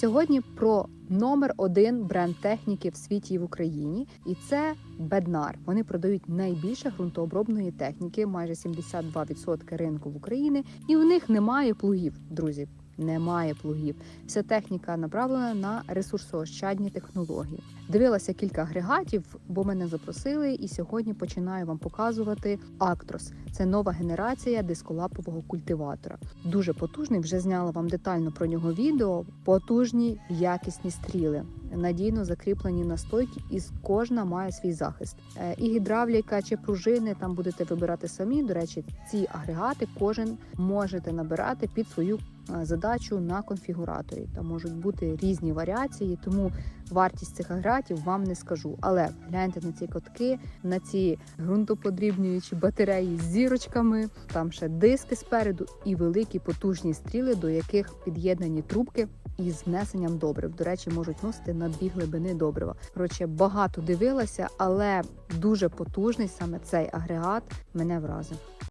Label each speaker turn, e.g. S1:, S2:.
S1: Сьогодні про номер один бренд техніки в світі і в Україні, і це Беднар. Вони продають найбільше ґрунтообробної техніки, майже 72% ринку в Україні, і в них немає плугів, друзі. Немає плугів. Вся техніка направлена на ресурсоощадні технології. Дивилася кілька агрегатів, бо мене запросили, і сьогодні починаю вам показувати Actros. Це нова генерація дисколапового культиватора. Дуже потужний. Вже зняла вам детально про нього відео. Потужні якісні стріли. Надійно закріплені на стойки, і кожна має свій захист. Е, І гідравліка чи пружини там будете вибирати самі. До речі, ці агрегати кожен можете набирати під свою е, задачу на конфігураторі. Там можуть бути різні варіації, тому вартість цих агрегатів вам не скажу. Але гляньте на ці котки, на ці ґрунтоподрібнюючі батареї з зірочками, там ще диски спереду і великі потужні стріли, до яких під'єднані трубки. Із несенням добрив. До речі, можуть носити на дві глибини добрива. Коротше, багато дивилася, але дуже потужний саме цей агрегат мене вразив.